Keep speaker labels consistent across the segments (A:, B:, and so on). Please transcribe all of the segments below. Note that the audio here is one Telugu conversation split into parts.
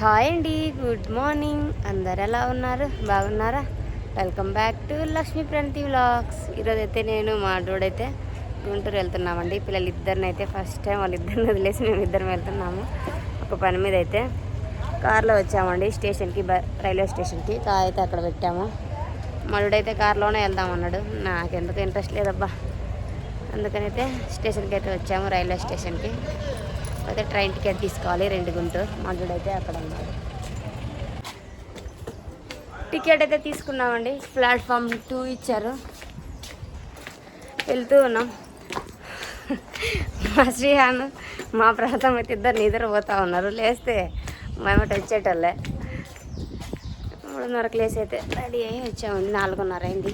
A: హాయ్ అండి గుడ్ మార్నింగ్. అందరు ఎలా ఉన్నారు? బాగున్నారా? Welcome back to Lakshmi Pranathi vlogs. ఈరోజు అయితే నేను మా డోడైతే గుంటూరు వెళ్తున్నామండి. పిల్లలు ఇద్దరిని అయితే ఫస్ట్ టైం వాళ్ళిద్దరిని వదిలేసి మేము ఇద్దరం వెళ్తున్నాము. ఒక పని మీద అయితే కార్లో వచ్చామండి స్టేషన్కి బ రైల్వే స్టేషన్కి. కార్ అయితే అక్కడ పెట్టాము. మా డోడైతే కార్లోనే వెళ్దామన్నాడు. నాకెందుకు ఇంట్రెస్ట్ లేదబ్బా. అందుకనైతే స్టేషన్కి అయితే వచ్చాము రైల్వే స్టేషన్కి. అయితే ట్రైన్ టికెట్ తీసుకోవాలి రెండు గుంటూరు మంజుడు అయితే అక్కడ ఉన్నాడు. టికెట్ అయితే తీసుకున్నామండి. ప్లాట్ఫామ్ టూ ఇచ్చారు. వెళ్తూ ఉన్నాం. మా శ్రీహాన్ మా ప్రాంతం అయితే ఇద్దరు నిద్రపోతూ ఉన్నారు. లేస్తే మేమట వచ్చేటోళ్ళే. మూడున్నరకు లేసి అయితే రెడీ అయ్యి వచ్చామండి నాలుగున్నర అయింది.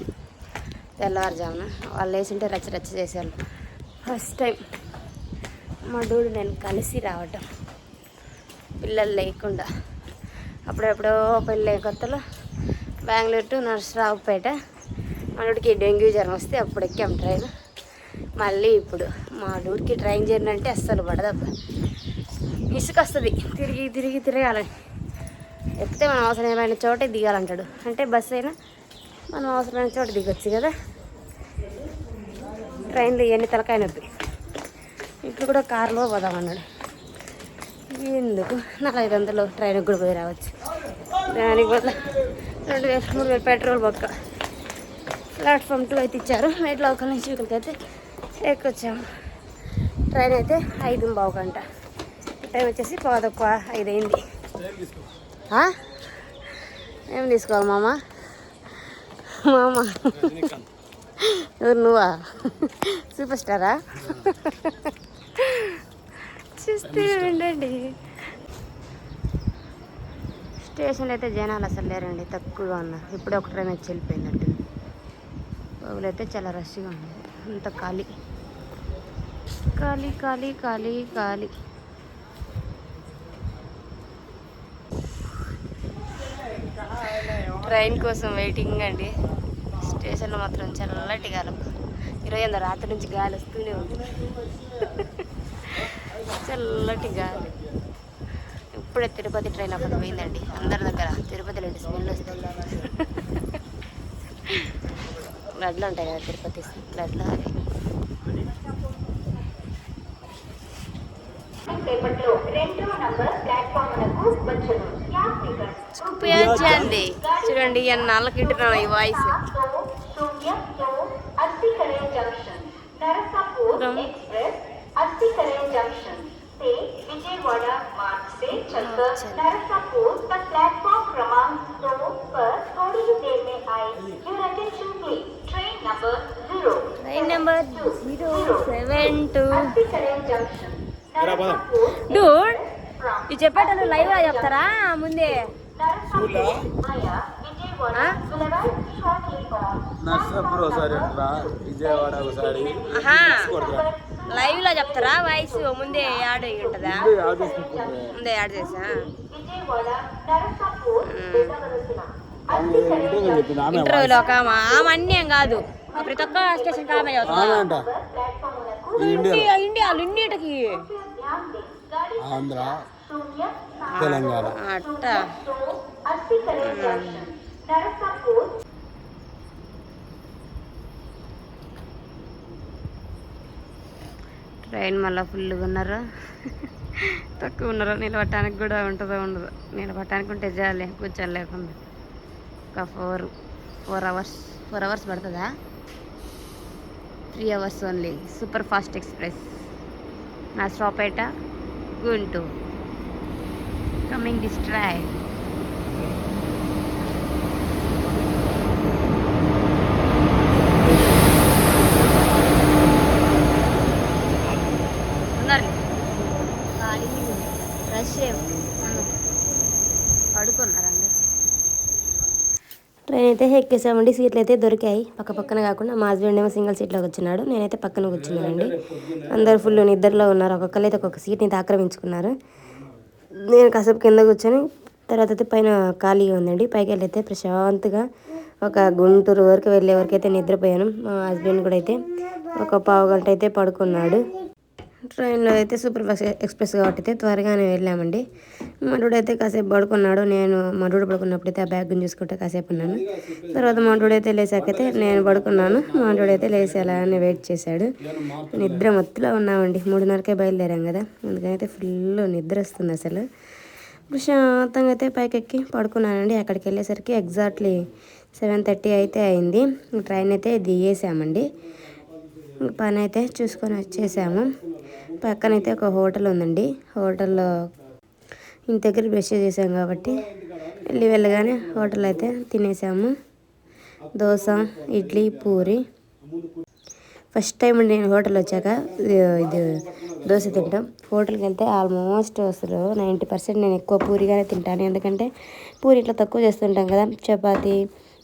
A: తెల్లవారుజామున. వాళ్ళు లేచింటే రచ్చ రచ్చ చేశారు ఫస్ట్ టైం మా నేను కలిసి రావటం. పిల్లలు లేకుండా. అప్పుడెప్పుడో పెళ్ళే కొత్తలో బెంగళూరు టు నర్సరావుపేట మనడికి డెంగ్యూ జ్వరం వస్తే అప్పుడు ఎక్కాం ట్రైన్. మళ్ళీ ఇప్పుడు మా ఊరికి ట్రైన్ జర్నీ అంటే అస్సలు పడదబ్బా ఇసుక వస్తుంది తిరిగి తిరిగి తిరగాలని. ఎక్కితే మనం అవసరమైన చోటే దిగాలంటాడు. అంటే బస్సు అయినా మనం అవసరమైన చోట దిగొచ్చు కదా. ట్రైన్లో ఇవన్నీ తలకాయ నొప్పి. ఇప్పుడు కూడా కారులో పోదామన్నాడు ఎందుకు? నాకు ఐదు వందలు ట్రైన్కి కూడా పోయి రావచ్చు. దానికి బదులు రెండు వేలు మూడు వేలు పెట్రోల్ పక్క ప్లాట్ఫామ్ టూ అయితే ఇచ్చారు. మెట్ల ఒక నుంచి ఇక్కడికి అయితే ఎక్కొచ్చాము. ట్రైన్ అయితే ఐదు బావు గంట. టైం వచ్చేసి పదొక్క ఐదు అయింది? ఏం తీసుకోవాలి మామ? మామ. ఎవరు నువ్వా? సూపర్ స్టారా చూస్తే ఉండండి. స్టేషన్ అయితే జనాలు అసలు లేరండి తక్కువగా ఉన్నారు. ఇప్పుడే ఒక ట్రైన్ వచ్చి వెళ్ళిపోయిందంట పగులు అయితే చాలా రష్గా ఉంది. అంత ఖాళీ. ఖాళీ ఖాళీ ఖాళీ ఖాళీ. ట్రైన్ కోసం వెయిటింగ్ అండి. స్టేషన్లో మాత్రం చల్లటి గాలి. ఇరవై ఎనిమిది రాత్రి నుంచి గాలి వస్తూనే ఉంది. చల్లటి గాలి. ఇప్పుడే తిరుపతి ట్రైన్ అక్కడ పోయిందండి. అందరి దగ్గర తిరుపతి రెండు స్మెల్ వస్తుంది. బ్లడ్లు ఉంటాయి కదా తిరుపతి బ్లడ్లు అవి. చూపించండి చూడండి అన్న నాళ్ళకి వింటున్నాను ఈ వాయిస్.
B: ఎక్స్ప్రెస్ विजयवाड़ा मार्ग से चलकर
A: अच्छा।
B: नरसापुर पर प्लेटफॉर्म क्रमांक दो पर थोड़ी ही देर में I your attention please train number zero
A: train number zero seven two
B: अस्सीकरे junction Narsapur
A: Dude
B: from
A: ఇది చెప్పేటప్పుడు లైవ్గా చెప్తారా ముందే
B: నరసాపుర్ via విజయవాడ
A: ఆ?
B: will arrive shortly on
C: Narsapur ఒకసారి ఎట్లా విజయవాడ ఒకసారి
A: లైవ్లో చెప్తారా? వాయిస్ ముందే యాడ్ అయ్యి ఉంటుందా?
C: ముందే యాడ్
A: చేసా ఇంటర్వ్యూలో ఒక ఆమె అన్యం కాదు. ప్రతి ఒక్క స్టేషన్ ఆమె
C: ఇండియా
B: ఇండియాకి
C: ఆంధ్ర తెలంగాణ.
A: అట్ట. ట్రైన్ మళ్ళీ ఫుల్గా ఉన్నారు? తక్కువ ఉన్నారు? నిలబట్టడానికి కూడా ఉంటుందో ఉండదు. నిలబట్టడానికి ఉంటే జాలే కూర్చొని లేకుండా. ఒక four four hours four hours పడుతుందా? Three hours only super fast express నా స్టాపేట గుంటూరు. కమింగ్ దిస్ ట్రైన్ ఉన్నారు రష్ పడుకున్నారండి ట్రైన్ అయితే ఎక్కేసామండి సీట్లు అయితే దొరికాయి. పక్క పక్కన కాకుండా మా హస్బెండ్ ఏమో సింగిల్ సీట్లో వచ్చినాడు. నేనైతే పక్కన కూర్చున్నానండి. అందరు ఫుల్ నిద్రలో ఉన్నారు. ఒక్కొక్కరు అయితే ఒక్కొక్క సీట్ని అయితే ఆక్రమించుకున్నారు. నేను కాసేపు కింద కూర్చొని తర్వాత అయితే పైన ఖాళీగా ఉందండి. పైకి వెళ్ళైతే ప్రశాంతగా ప్రశాంతంగా ఒక గుంటూరు వరకు వెళ్ళే వరకు అయితే నిద్రపోయాను. మా హస్బెండ్ కూడా అయితే ఒక పావు గంట అయితే పడుకున్నాడు. ట్రైన్లో అయితే సూపర్ ఫాస్ట్ ఎక్స్ప్రెస్ కాబట్టి అయితే త్వరగానే వెళ్ళామండి. మరుడు అయితే కాసేపు పడుకున్నాడు. నేను మండువాడు పడుకున్నప్పుడు అయితే ఆ బ్యాగ్ చూసుకుంటే కాసేపు ఉన్నాను. తర్వాత మరుడు అయితే లేచాకైతే నేను పడుకున్నాను. మరుడు అయితే లేచి అలానే వెయిట్ చేశాడు. నిద్ర మొత్తులో ఉన్నామండి. మూడున్నరకే బయలుదేరాం కదా. అందుకని అయితే ఫుల్ నిద్ర వస్తుంది అసలు. ప్రశాంతంగా అయితే పైకి ఎక్కి పడుకున్నానండి. అక్కడికి వెళ్ళేసరికి ఎగ్జాక్ట్లీ సెవెన్ థర్టీ అయితే అయింది. ట్రైన్ అయితే దిగేసామండి. పని అయితే చూసుకొని వచ్చేసాము. పక్కనైతే ఒక హోటల్ ఉందండి. హోటల్లో ఇంటి దగ్గర బ్రష్ చేసాం కాబట్టి వెళ్ళి వెళ్ళగానే హోటల్ అయితే తినేసాము. దోశ ఇడ్లీ పూరి. ఫస్ట్ టైం నేను హోటల్ వచ్చాక ఇది ఇది దోశ తింటాం. హోటల్కి వెళ్తే ఆల్మోస్ట్ అసలు నైంటీ పర్సెంట్ నేను ఎక్కువ పూరిగానే తింటాను. ఎందుకంటే పూరి ఇట్లా తక్కువ చేస్తుంటాం కదా చపాతి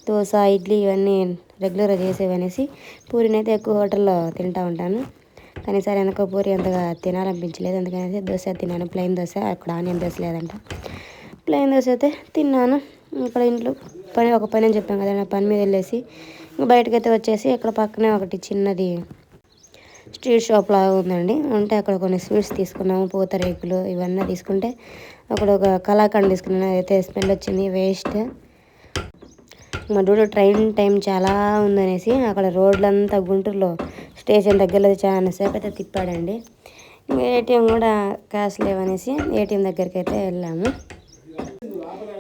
A: దోశ ఇడ్లీ ఇవన్నీ రెగ్యులర్గా చేసేవనేసి పూరిని అయితే ఎక్కువ హోటల్లో తింటూ ఉంటాను. కానీ సరే వెనక పూరి అంతగా తినాలనిపించలేదు. అందుకని అయితే దోశ తిన్నాను. ప్లెయిన్ దోశ అక్కడ ఆనియన్ దోశ లేదంట. ప్లెయిన్ దోశ అయితే తిన్నాను. ఇక్కడ ఇంట్లో పని ఒక పని అని చెప్పాను కదా పని మీద వెళ్ళేసి ఇంకా బయటకైతే వచ్చేసి ఇక్కడ పక్కనే ఒకటి చిన్నది స్ట్రీట్ షాప్ లాగా ఉందండి. అంటే అక్కడ కొన్ని స్వీట్స్ తీసుకున్నాము పూతరేకులు ఇవన్నీ తీసుకుంటే అక్కడ ఒక కళాఖండ్ తీసుకున్నాను. అదైతే స్మెల్ వచ్చింది వేస్ట్. మా డూడు ట్రైన్ టైం చాలా ఉందనేసి అక్కడ రోడ్లంతా గుంటూరులో స్టేషన్ దగ్గరలో చాలా సేపు అయితే తిప్పాడండి. ఇంకా ఏటీఎం కూడా క్యాష్ లేవనేసి ఏటీఎం దగ్గరికి అయితే వెళ్ళాము.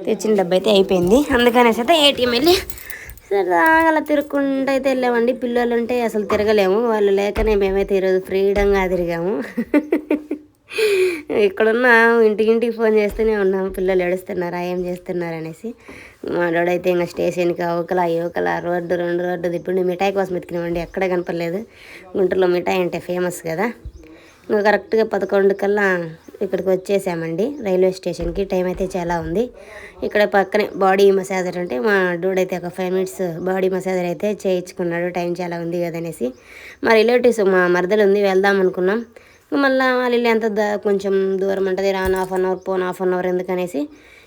A: తెచ్చిన డబ్బు అయితే అయిపోయింది. అందుకనేసి అయితే ఏటీఎం వెళ్ళి సరదాగా అలా తిరుక్కుంటూ అయితే వెళ్ళామండి. పిల్లలు ఉంటే అసలు తిరగలేము. వాళ్ళు లేకనే మేమైతే ఈరోజు ఫ్రీడంగా తిరిగాము. ఇక్కడున్న ఇంటికింటికి ఫోన్ చేస్తూనే ఉన్నాం. పిల్లలు ఏడుస్తున్నారా? ఏం చేస్తున్నారు? అనేసి. మాడోడైతే ఇంకా స్టేషన్కి అవకల యువకల రోడ్డు రెండు రోడ్డు ఇప్పుడు మిఠాయి కోసం వెతికినామండి ఎక్కడ కనపడలేదు. గుంటూరులో మిఠాయి అంటే ఫేమస్ కదా. ఇంకా కరెక్ట్గా పదకొండు కల్లా ఇక్కడికి వచ్చేసామండి. రైల్వే స్టేషన్కి. టైం అయితే చాలా ఉంది. ఇక్కడ పక్కనే బాడీ మసాజర్ అంటే మా డూడ్ అయితే ఒక ఫైవ్ మినిట్స్ బాడీ మసాజర్ అయితే చేయించుకున్నాడు. టైం చాలా ఉంది కదనేసి. మా రిలేటివ్స్ మా మరదలు ఉంది. వెళ్దాం అనుకున్నాం. మళ్ళీ వాళ్ళు ఎంత కొంచెం దూరం ఉంటుంది రాను హాఫ్ అన్ అవర్ పోను హాఫ్ అన్ అవర్ ఎందుకనేసి.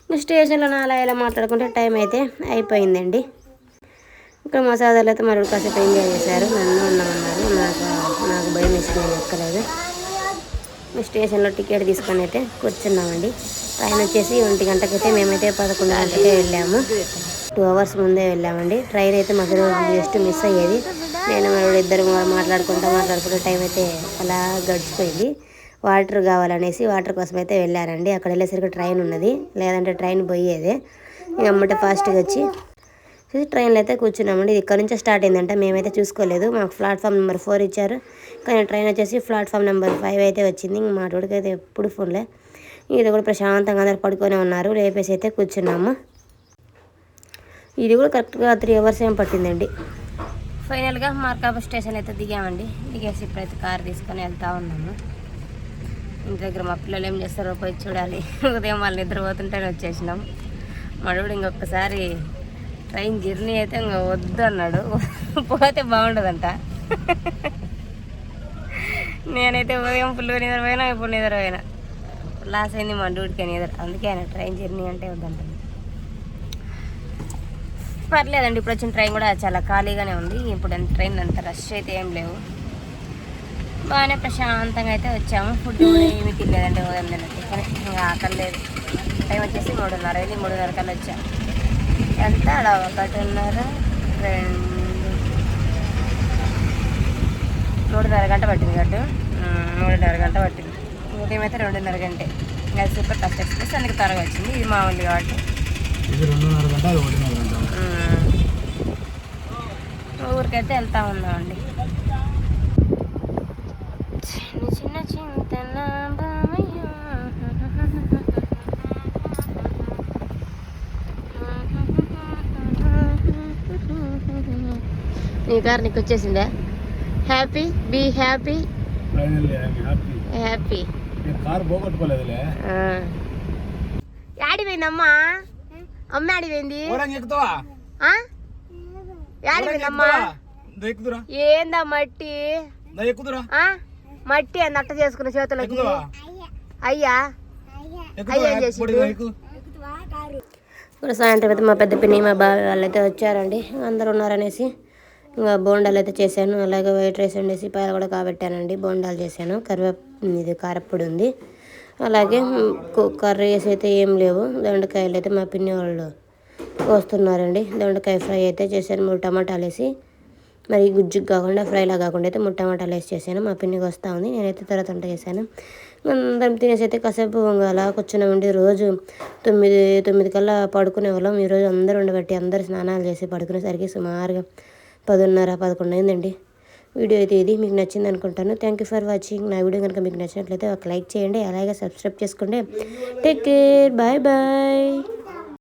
A: ఇంకా స్టేషన్లో అలా ఇలా మాట్లాడుకుంటే టైం అయితే అయిపోయిందండి. ఇక్కడ మసాజర్లు అయితే మరి కాసేపు ఎంజాయ్ చేశారు. నన్ను ఉన్నామన్నారు నాకు నాకు భయం వేసి ఎక్కలేదు. స్టేషన్లో టికెట్ తీసుకొని అయితే కూర్చున్నామండి. ట్రైన్ వచ్చేసి ఒంటి గంటకైతే మేమైతే పదకొండు గంటకే వెళ్ళాము. టూ అవర్స్ ముందే వెళ్ళామండి. ట్రైన్ అయితే మధ్యలో జస్ట్ మిస్ అయ్యేది. నేను మరి ఇద్దరు మాట్లాడుకుంటూ మాట్లాడుకుంటూ టైం అయితే అలా గడిచిపోయింది. వాటర్ కావాలనేసి వాటర్ కోసం అయితే వెళ్ళారండి అక్కడ వెళ్ళేసరికి ట్రైన్ ఉన్నది. లేదంటే ట్రైన్ పోయేదే. ఇంక అమ్మట ఫాస్ట్గా వచ్చి చూసి ట్రైన్లో అయితే కూర్చున్నామండి. ఇది ఇక్కడ నుంచే స్టార్ట్ అయిందంట మేమైతే చూసుకోలేదు. మాకు ప్లాట్ఫామ్ నెంబర్ ఫోర్ ఇచ్చారు. కానీ ట్రైన్ వచ్చేసి ప్లాట్ఫామ్ నెంబర్ ఫైవ్ అయితే వచ్చింది. ఇంక మా అయితే ఎప్పుడు ఫోన్లే. ఇది కూడా ప్రశాంతంగా అందరు పడుకొని ఉన్నారు. లేపేసి అయితే కూర్చున్నాము. ఇది కూడా కరెక్ట్గా త్రీ అవర్స్ ఏం పట్టిందండి. ఫైనల్గా మార్కాబ స్టేషన్ అయితే దిగామండి. దిగేసి ఇప్పుడైతే కార్ తీసుకొని వెళ్తా ఉన్నాము. ఇంటి దగ్గర మా పిల్లలు ఏం చేస్తారో పోయి చూడాలి. ఉదయం వాళ్ళు నిద్రపోతుంటేనే వచ్చేసినాం. మడవుడు ఇంకొకసారి ట్రైన్ జర్నీ అయితే ఇంకా వద్దు అన్నాడు. పోతే బాగుండదంట. నేనైతే ఉదయం ఫుల్ నిద్రపోయినా ఇప్పుడు నిద్రపోయినా. లాస్ అయింది మా డ్యూటీకి నిద్ర. అందుకే ఆయన ట్రైన్ జర్నీ అంటే వద్దంటాను పర్లేదండి ఇప్పుడు వచ్చిన ట్రైన్ కూడా చాలా ఖాళీగానే ఉంది. ఇప్పుడు ట్రైన్ అంత రష్ అయితే ఏం లేవు. బాగానే ప్రశాంతంగా అయితే వచ్చాము. ఫుడ్ కూడా ఏమీ తినలేదండి ఉదయం తిన్నట్టు ఇంకా ఆకలి లేదు టైం వచ్చేసి మూడున్నర వెళ్ళి మూడున్నర కల్లా వచ్చాము ఎంత? అలా ఒకటిన్నర రెండు మూడున్నర గంట పట్టింది గట్టు మూడున్నర గంట పట్టింది. ఉదయం అయితే రెండున్నర గంటే. ఇంకా సూపర్ ఫస్ట్ ఎక్స్ప్రెస్ అందుకు త్వరగా వచ్చింది. ఇది మామూలు కాబట్టి. ఊరికైతే వెళ్తా ఉన్నామండి. చిన్న చిన్న చింతన. నీ కార్ నీకు వచ్చేసిందా?
C: Happy? Be
A: happy?
C: Happy. Car పోగొట్టుకోలేదులే.
A: యాడిపోయిందమ్మా అమ్మ యాడిపోయింది
C: ఓరంగి ఎక్కుతావా
A: ఆ? యాడిపోయిందమ్మా
C: దా ఎక్కుదురా
A: ఏందా మట్టి? మట్టి అని అట్ట చేసుకున్న చేతులకి. అయ్యా. అయ్యేం ఇప్పుడు సాయంత్రం అయితే మా పెద్ద పిన్ని మా బావ వాళ్ళైతే వచ్చారండి. అందరు ఉన్నారనేసి ఇంకా బోండాలు అయితే చేశాను. అలాగే వైట్ రైస్ వండేసి పాయలు కూడా కాబెట్టానండి. బోండాలు చేశాను. కరివే ఇది కారప్పొడి ఉంది. అలాగే కర్రీ కర్రీస్ అయితే ఏం లేవు. దొండకాయలు అయితే మా పిన్ని వాళ్ళు కోస్తున్నారండి. దొండకాయ ఫ్రై అయితే చేశాను మూడు టమాటాలు వేసి మరి గుజ్జుకు కాకుండా ఫ్రైలా కాకుండా అయితే మూడు టమాటాలు వేసి చేశాను. మా పిన్నికి వస్తూ ఉంది. నేనైతే తర్వాత వంట చేశాను. అందరం తినేసి అయితే కాసేపు అలా కూర్చున్నామండి రోజు తొమ్మిది తొమ్మిది కల్లా పడుకునే వాళ్ళం. ఈరోజు అందరూ ఉండబట్టి అందరు స్నానాలు చేసి పడుకునేసరికి సుమారుగా పదున్నర పదకొండు అయిందండి. వీడియో అయితే ఇది మీకు నచ్చింది అనుకుంటాను. థ్యాంక్ యూ ఫర్ వాచింగ్ నా వీడియో కనుక మీకు నచ్చినట్లయితే ఒక లైక్ చేయండి. అలాగే సబ్స్క్రైబ్ చేసుకోండి టేక్ కేర్ బాయ్ బాయ్